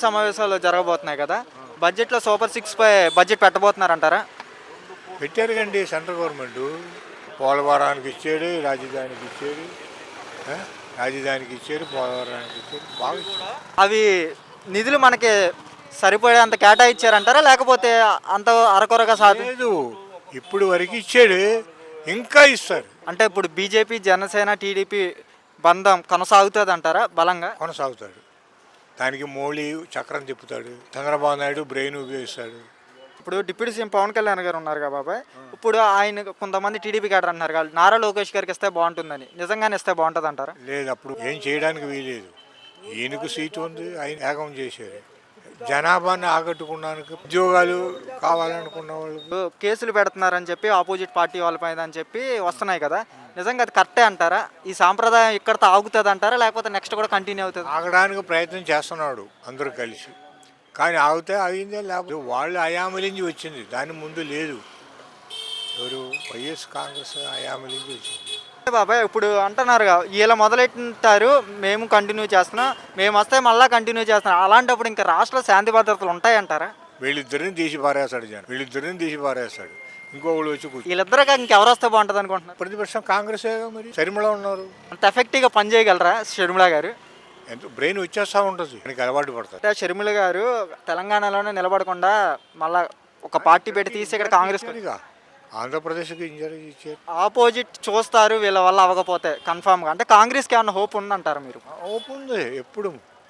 సమావేశాలు జరగబోతున్నాయి కదా. బడ్జెట్లో సూపర్ సిక్స్ పై బడ్జెట్ పెట్టబోతున్నారంటారా? పెట్టారు కండి సెంట్రల్ గవర్నమెంట్. పోలవరానికి ఇచ్చాడు రాజధానికి ఇచ్చాడు? రాజధానికి ఇచ్చాడు పోలవరానికి ఇచ్చాడు బాగా ఇచ్చాడు. అవి నిధులు మనకి సరిపోయేంత కేటాయించారంటారా? లేకపోతే అంత అరకొరగా సాధి లేదు. ఇప్పుడు వరకు ఇచ్చాడు ఇంకా ఇస్తారు. అంటే ఇప్పుడు బీజేపీ జనసేన టీడీపీ బంధం కొనసాగుతుంది అంటారా బలంగా? కొనసాగుతాడు. దానికి మోళీ చక్రం తిప్పుతాడు. చంద్రబాబు నాయుడు బ్రెయిన్ ఉపయోగిస్తాడు. ఇప్పుడు డిప్యూటీ సీఎం పవన్ కళ్యాణ్ గారు ఉన్నారు కదా బాబాయ్. ఇప్పుడు ఆయన కొంతమంది టీడీపీ గారు అంటున్నారు కదా నారా లోకేష్ గారికి ఇస్తే బాగుంటుందని. నిజంగానే ఇస్తే బాగుంటుంది అంటారా లేదు అప్పుడు ఏం చేయడానికి వీలేదు ఈయనకు సీటు ఉంది ఆయన ఏకం చేశారు. జనాభాని ఆకట్టుకున్నానికి ఉద్యోగాలు కావాలనుకున్న వాళ్ళకు ఇప్పుడు కేసులు పెడుతున్నారని చెప్పి ఆపోజిట్ పార్టీ వాళ్ళ పైన అని చెప్పి వస్తున్నాయి కదా. నిజంగా అది కరెక్టే అంటారా? ఈ సాంప్రదాయం ఇక్కడతో ఆగుతుంది అంటారా? లేకపోతే నెక్స్ట్ కూడా కంటిన్యూ అవుతుంది? ఆగడానికి ప్రయత్నం చేస్తున్నాడు అందరూ కలిసి. కానీ ఆగితే ఆగిందే లేకపోతే వాళ్ళు అయామలించి వచ్చింది. దాని ముందు లేదు. ఎవరు? వైఎస్ కాంగ్రెస్ అయామలించి వచ్చింది. బాబాయ్ ఇప్పుడు అంటున్నారు వీళ్ళ మొదలెట్టారు మేము కంటిన్యూ చేస్తున్నాం మేము వస్తే మళ్ళీ కంటిన్యూ చేస్తున్నాం. అలాంటప్పుడు ఇంకా రాష్ట్ర శాంతి భద్రతలు ఉంటాయంటారా? వీళ్ళిద్దరిని తీసి పారేస్తాడు జనం. వీళ్ళిద్దరిని తీసి పారేస్తాడు. ఇంకొకళ్ళు వచ్చి కూర్చో వీళ్ళిద్దరు ఇంకెవరు వస్తే బాగుంటుంది అనుకుంటున్నారు ప్రతిపక్షం కాంగ్రెసే మరి? శర్మిళ ఉన్నారు. అంత ఎఫెక్టివ్గా పనిచేయగలరా షర్మిల గారు? ఎంత బ్రెయిన్ వచ్చేస్తూ ఉంటుంది. దానికి అలవాటు పడతారు. అంటే షర్మిల గారు తెలంగాణలోనే నిలబడకుండా మళ్ళా ఒక పార్టీ పెట్టి తీసి ఇక్కడ కాంగ్రెస్ ఆంధ్రప్రదేశ్కి ఇన్ఛార్జ్ ఇచ్చారు. ఆపోజిట్ చూస్తారు వీళ్ళ వల్ల అవ్వకపోతే కన్ఫామ్గా అంటే కాంగ్రెస్కి ఏమన్నా హోప్ ఉందంటారా మీరు? ఓపెన్ ఉంది. ఎప్పుడు